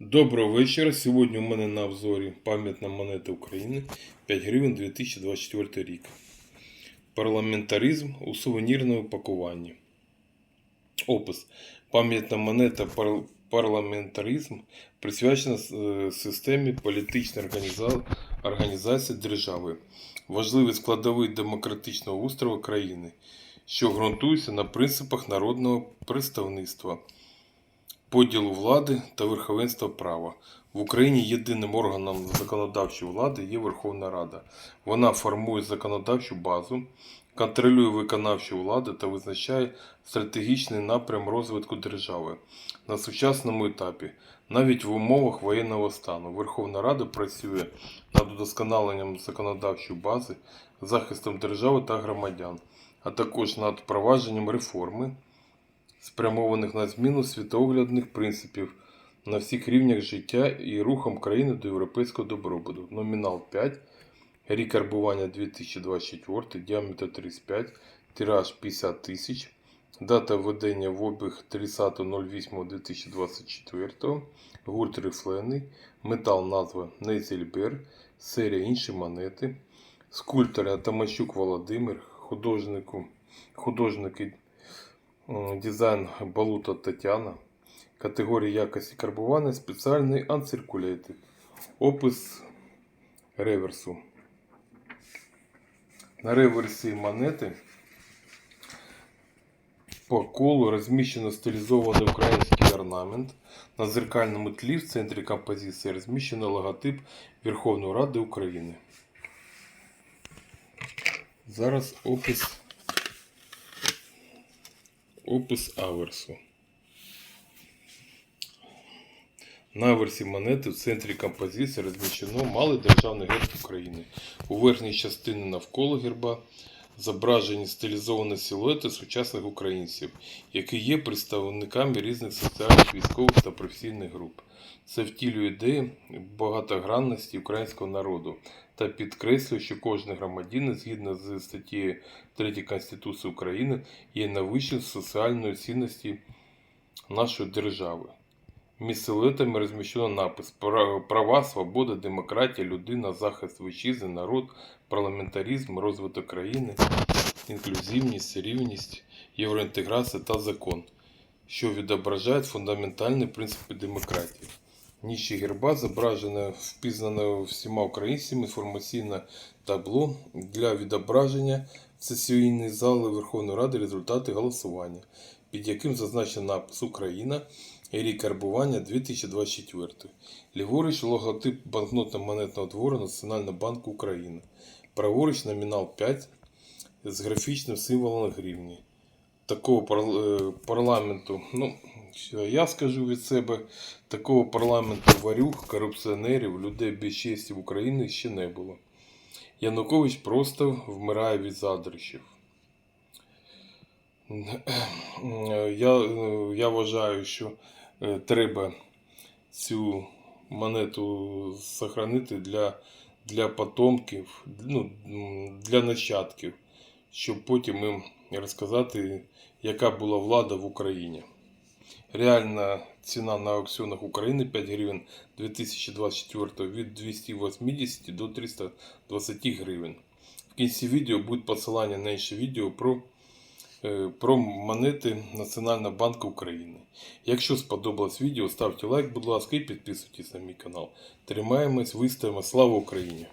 Доброго вечора. Сьогодні у мене на обзорі пам'ятна монета України 5 гривень 2024 рік. Парламентаризм у сувенірному пакуванні. Опис. Пам'ятна монета пар- парламентаризм присвячена е, системі політичної організа- організації держави. Важливий складовий демократичного устрою країни, що ґрунтується на принципах народного представництва поділу влади та верховенства права. В Україні єдиним органом законодавчої влади є Верховна Рада. Вона формує законодавчу базу, контролює виконавчу владу та визначає стратегічний напрям розвитку держави. На сучасному етапі, навіть в умовах воєнного стану, Верховна Рада працює над удосконаленням законодавчої бази, захистом держави та громадян, а також над впровадженням реформи спрямованих на зміну світоглядних принципів на всіх рівнях життя і рухом країни до європейського добробуту. Номінал 5, рік карбування 2024, діаметр 35, тираж 50 тисяч, дата введення в обіг 30.08.2024, гурт рифлений, метал назва Нейзельбер, серія інші монети, скульптор Атамащук Володимир, художнику, художники Дизайн Балута Тетяна. Категорія якості карбування спеціальний Uncirculated. Опис реверсу. На реверсі монети по колу розміщено стилізований український орнамент. На зеркальному тлі в центрі композиції розміщено логотип Верховної Ради України. Зараз опис Опис аверсу. На аверсі монети в центрі композиції розміщено малий державний герб України. У верхній частині навколо герба зображені стилізовані силуети сучасних українців, які є представниками різних соціальних, військових та професійних груп. Це втілює ідеї багатогранності українського народу та підкреслює, що кожен громадянин, згідно з статтею 3 Конституції України, є найвищою соціальною цінності нашої держави. Між силуетами розміщено напис Права, свобода, демократія, людина, захист вітчизни, народ, парламентаризм, розвиток країни, інклюзивність, рівність, євроінтеграція та закон, що відображають фундаментальні принципи демократії. Нижче герба зображено впізнане всіма українцями інформаційне табло для відображення в сесійній зали Верховної Ради результати голосування, під яким зазначено напис Україна і рік карбування 2024. Ліворуч логотип банкнотно-монетного двору Національного банку України. Праворуч номінал 5 з графічним символом гривні. Такого е, парламенту, ну, я скажу від себе, такого парламенту варюг, корупціонерів, людей без честі в Україні ще не було. Янукович просто вмирає від задрищів. Я, я вважаю, що е, треба цю монету сохранити для, для потомків, ну, для нащадків, щоб потім їм розказати, яка була влада в Україні. Реальна ціна на аукціонах України 5 гривень 2024 від 280 до 320 гривень. В кінці відео буде посилання на інше відео про, е, про монети Національного банку України. Якщо сподобалось відео, ставте лайк, будь ласка, і підписуйтесь на мій канал. Тримаємось, вистоїмо. Слава Україні!